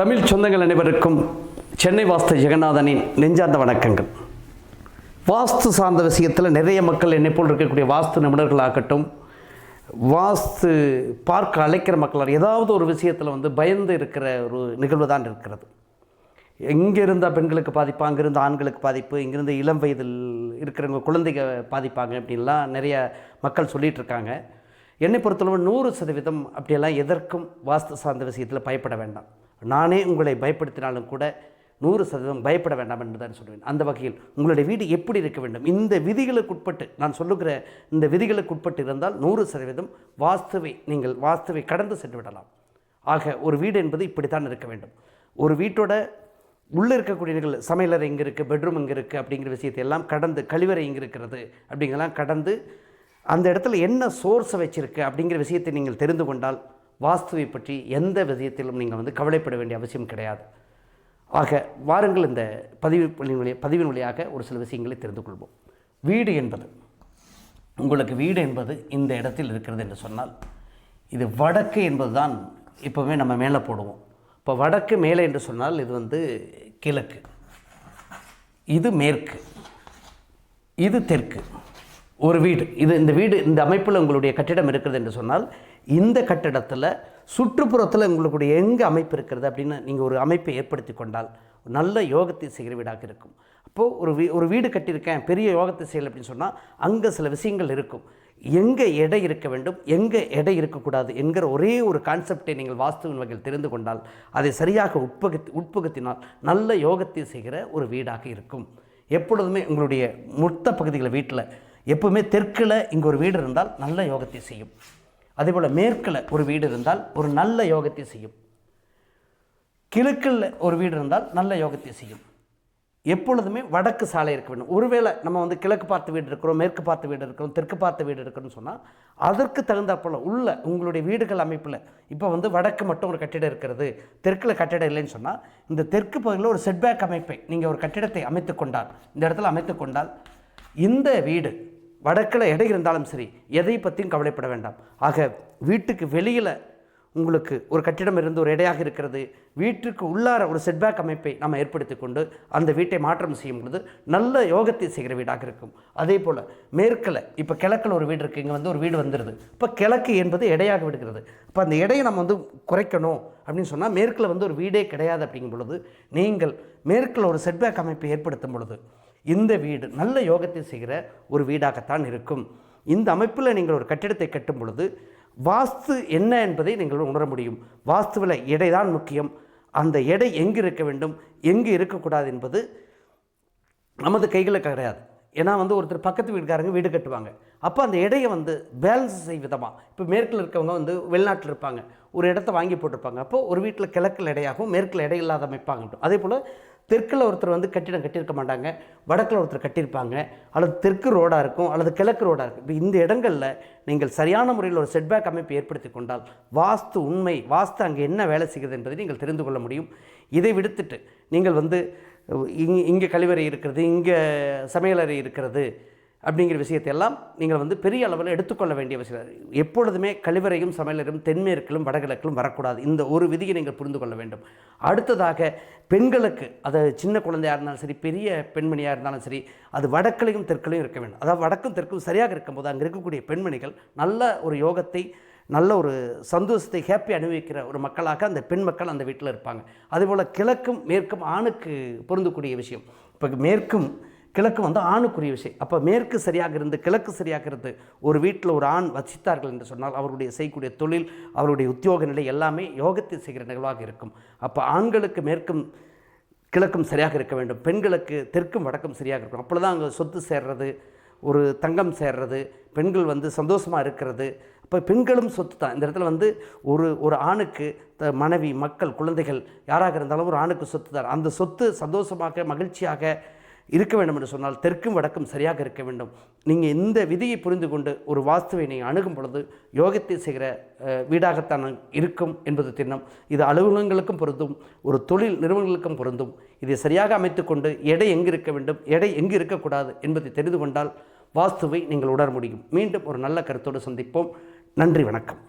தமிழ் சொந்தங்கள் அனைவருக்கும் சென்னை வாஸ்து ஜெகநாதனின் நெஞ்சார்ந்த வணக்கங்கள். வாஸ்து சார்ந்த விஷயத்தில் நிறைய மக்கள் என்னை போல் இருக்கக்கூடிய வாஸ்து நிபுணர்களாகட்டும் வாஸ்து பார்க்க அழைக்கிற மக்களாக ஏதாவது ஒரு விஷயத்தில் வந்து பயந்து இருக்கிற ஒரு நிகழ்வு தான் இருக்கிறது. எங்கே இருந்தால் பெண்களுக்கு பாதிப்பு அங்கேருந்து ஆண்களுக்கு பாதிப்பு இங்கேருந்து இளம் வயதில் இருக்கிறவங்க குழந்தைங்க பாதிப்பாங்க அப்படின்லாம் நிறைய மக்கள் சொல்லிகிட்டு இருக்காங்க. என்னை பொறுத்தளவு நூறு சதவீதம் அப்படியெல்லாம் எதற்கும் வாஸ்து சார்ந்த விஷயத்தில் பயப்பட வேண்டாம். நானே உங்களை பயப்படுத்தினாலும் கூட நூறு சதவீதம் பயப்பட வேண்டாம் என்று தான் சொல்வேன். அந்த வகையில் உங்களுடைய வீடு எப்படி இருக்க வேண்டும்? இந்த விதிகளுக்கு உட்பட்டு நான் சொல்லுகிற இந்த விதிகளுக்கு உட்பட்டு இருந்தால் நூறு சதவீதம் வாஸ்துவை நீங்கள் வாஸ்துவை கடந்து சென்று விடலாம். ஆக ஒரு வீடு என்பது இப்படித்தான் இருக்க வேண்டும். ஒரு வீட்டோட உள்ளே இருக்கக்கூடிய நிகழ்வு சமையலறை இங்கே இருக்குது பெட்ரூம் இங்கே இருக்குது அப்படிங்கிற விஷயத்தை எல்லாம் கடந்து கழிவறை இங்கே இருக்கிறது அப்படிங்கெல்லாம் கடந்து அந்த இடத்துல என்ன சோர்ஸை வச்சுருக்கு அப்படிங்கிற விஷயத்தை நீங்கள் தெரிந்து கொண்டால் வாஸ்துவை பற்றி எந்த விஷயத்திலும் நீங்கள் வந்து கவலைப்பட வேண்டிய அவசியம் கிடையாது. ஆக வாருங்கள் இந்த பதிவு வழியாக பதிவின் வழியாக ஒரு சில விஷயங்களை தெரிந்து கொள்வோம். வீடு என்பது உங்களுக்கு வீடு என்பது இந்த இடத்தில் இருக்கிறது என்று சொன்னால் இது வடக்கு என்பது தான் இப்போவே நம்ம மேலே போடுவோம். இப்போ வடக்கு மேலே என்று சொன்னால் இது வந்து கிழக்கு. இது மேற்கு. இது தெற்கு. ஒரு வீடு. இது இந்த வீடு இந்த அமைப்பில் உங்களுடைய கட்டிடம் இருக்கிறது என்று சொன்னால் இந்த கட்டிடத்தில் சுற்றுப்புறத்தில் உங்களுடைய எங்கே அமைப்பு இருக்கிறது அப்படின்னு நீங்கள் ஒரு அமைப்பை ஏற்படுத்தி கொண்டால் நல்ல யோகத்தை செய்கிற வீடாக இருக்கும். அப்போது ஒரு வீ ஒரு வீடு கட்டியிருக்கேன் பெரிய யோகத்தை செய்யலை அப்படின்னு சொன்னால் அங்கே சில விஷயங்கள் இருக்கும். எங்கே எடை இருக்க வேண்டும் எங்கே எடை இருக்கக்கூடாது என்கிற ஒரே ஒரு கான்செப்டை நீங்கள் வாஸ்துவின் வகையில் தெரிந்து கொண்டால் அதை சரியாக உட்பகுத்தி உட்புகுத்தினால் நல்ல யோகத்தை செய்கிற ஒரு வீடாக இருக்கும். எப்பொழுதுமே உங்களுடைய மொத்த பகுதிகளை வீட்டில் எப்பவுமே தெற்கில் இங்கே ஒரு வீடு இருந்தால் நல்ல யோகத்தை செய்யும். அதேபோல் மேற்கில் ஒரு வீடு இருந்தால் ஒரு நல்ல யோகத்தை செய்யும். கிழக்கில் ஒரு வீடு இருந்தால் நல்ல யோகத்தை செய்யும். எப்பொழுதுமே வடக்கு சாலை இருக்க வேண்டும். ஒருவேளை நம்ம வந்து கிழக்கு பார்த்து வீடு இருக்கிறோம் மேற்கு பார்த்த வீடு இருக்கிறோம் தெற்கு பார்த்த வீடு இருக்கிறோம்னு சொன்னால் அதற்கு தகுந்தாற்போல் உள்ள உங்களுடைய வீடுகள் அமைப்பில் இப்போ வந்து வடக்கு மட்டும் ஒரு கட்டிடம் இருக்கிறது தெற்கில் கட்டிடம் இல்லைன்னு சொன்னால் இந்த தெற்கு பகுதியில் ஒரு செட்பேக் அமைப்பை நீங்கள் ஒரு கட்டிடத்தை அமைத்து கொண்டால் இந்த இடத்துல அமைத்து கொண்டால் இந்த வீடு வடக்கில் எடை இருந்தாலும் சரி எதை பற்றியும் கவலைப்பட வேண்டாம். ஆக வீட்டுக்கு வெளியில் உங்களுக்கு ஒரு கட்டிடம் இருந்து ஒரு இடையாக இருக்கிறது. வீட்டுக்கு உள்ளார ஒரு செட்பேக் அமைப்பை நம்ம ஏற்படுத்தி கொண்டு அந்த வீட்டை மாற்றம் செய்யும் பொழுது நல்ல யோகத்தை செய்கிற வீடாக இருக்கும். அதே போல் மேற்கில் இப்போ கிழக்கில் ஒரு வீடு இருக்குது இங்கே வந்து ஒரு வீடு வந்துடுது இப்போ கிழக்கு என்பது எடையாக விடுகிறது. இப்போ அந்த எடையை நம்ம வந்து குறைக்கணும் அப்படின்னு சொன்னால் மேற்கில் வந்து ஒரு வீடே கிடையாது அப்படிங்கும் பொழுது நீங்கள் மேற்கில் ஒரு செட்பேக் அமைப்பை ஏற்படுத்தும் பொழுது இந்த வீடு நல்ல யோகத்தை செய்கிற ஒரு வீடாகத்தான் இருக்கும். இந்த அமைப்பில் நீங்கள் ஒரு கட்டிடத்தை கட்டும் பொழுது வாஸ்து என்ன என்பதை நீங்கள் உணர முடியும். வாஸ்துவில் எடை தான் முக்கியம். அந்த எடை எங்கு இருக்க வேண்டும் எங்கு இருக்கக்கூடாது என்பது நமது கைகளில் கிடையாது. ஏன்னா வந்து ஒருத்தர் பக்கத்து வீட்டுக்காரங்க வீடு கட்டுவாங்க. அப்போ அந்த எடையை வந்து பேலன்ஸ் செய்ய விதமாக இப்போ மேற்கில் இருக்கவங்க வந்து வெளிநாட்டில் இருப்பாங்க. ஒரு இடத்த வாங்கி போட்டிருப்பாங்க. அப்போது ஒரு வீட்டில் கிழக்கில் இடையாகவும் மேற்கில் இடை இல்லாத அமைப்பாங்க. அதே போல் தெற்கில் ஒருத்தர் வந்து கட்டிடம் கட்டியிருக்க மாட்டாங்க வடக்கில் ஒருத்தர் கட்டியிருப்பாங்க அல்லது தெற்கு ரோடாக இருக்கும் அல்லது கிழக்கு ரோடாக இருக்கும். இப்போ இந்த இடங்களில் நீங்கள் சரியான முறையில் ஒரு செட்பேக் அமைப்பு ஏற்படுத்தி கொண்டால் வாஸ்து உண்மை வாஸ்து அங்கே என்ன வேலை செய்கிறது என்பதை நீங்கள் தெரிந்து கொள்ள முடியும். இதை விடுத்துட்டு நீங்கள் வந்து இங்கே இங்கே கழிவறை இருக்கிறது இங்கே சமையலறை இருக்கிறது அப்படிங்கிற விஷயத்தை எல்லாம் நீங்கள் வந்து பெரிய அளவில் எடுத்துக்கொள்ள வேண்டிய விஷயம். எப்பொழுதுமே கழிவறையும் சமையலரும் தென்மேற்கிலும் வடகிழக்கிலும் வரக்கூடாது. இந்த ஒரு விதியை நீங்கள் புரிந்து கொள்ள வேண்டும். அடுத்ததாக பெண்களுக்கு அது சின்ன குழந்தையாக இருந்தாலும் சரி பெரிய பெண்மணியாக இருந்தாலும் சரி அது வடக்கிலையும் தெற்கிலையும் இருக்க வேண்டும். அதாவது வடக்கும் தெற்கும் சரியாக இருக்கும்போது அங்கே இருக்கக்கூடிய பெண்மணிகள் நல்ல ஒரு யோகத்தை நல்ல ஒரு சந்தோஷத்தை ஹாப்பி அனுபவிக்கிற ஒரு மக்களாக அந்த பெண் மக்கள் அந்த வீட்டில் இருப்பாங்க. அதேபோல் கிழக்கும் மேற்கும் ஆணுக்கு பொருந்தக்கூடிய விஷயம். இப்போ மேற்கும் கிழக்கு வந்து ஆணுக்குரிய விஷயம். அப்போ மேற்கு சரியாக இருந்து கிழக்கு சரியாக இருந்து ஒரு வீட்டில் ஒரு ஆண் வசித்தார்கள் என்று சொன்னால் அவருடைய செய்யக்கூடிய தொழில் அவருடைய உத்தியோக நிலை எல்லாமே யோகத்தை செய்கிற நிகழ்வாக இருக்கும். அப்போ ஆண்களுக்கு மேற்கும் கிழக்கும் சரியாக இருக்க வேண்டும். பெண்களுக்கு தெற்கும் வடக்கும் சரியாக இருக்கும் அப்போ தான் அங்கே சொத்து சேர்றது ஒரு தங்கம் சேர்றது பெண்கள் வந்து சந்தோஷமாக இருக்கிறது. இப்போ பெண்களும் சொத்து தான் இந்த இடத்துல வந்து ஒரு ஒரு ஆணுக்கு த மனைவி மக்கள் குழந்தைகள் யாராக இருந்தாலும் ஒரு ஆணுக்கு சொத்து தான் அந்த சொத்து சந்தோஷமாக மகிழ்ச்சியாக இருக்க வேண்டும் என்று சொன்னால் தெற்கும் வடக்கும் சரியாக இருக்க வேண்டும். நீங்கள் இந்த விதியை புரிந்து கொண்டு ஒரு வாஸ்துவை நீங்கள் அணுகும் பொழுது யோகத்தை செய்கிற வீடாகத்தான் இருக்கும் என்பது திண்ணம். இது அலுவலகங்களுக்கும் பொருந்தும் ஒரு தொழில் நிறுவனங்களுக்கும் பொருந்தும். இதை சரியாக அமைத்துக்கொண்டு எடை எங்கு இருக்க வேண்டும் எடை எங்கு இருக்கக்கூடாது என்பதை தெரிந்து கொண்டால் வாஸ்துவை நீங்கள் உணர முடியும். மீண்டும் ஒரு நல்ல கருத்தோடு சந்திப்போம். நன்றி வணக்கம்.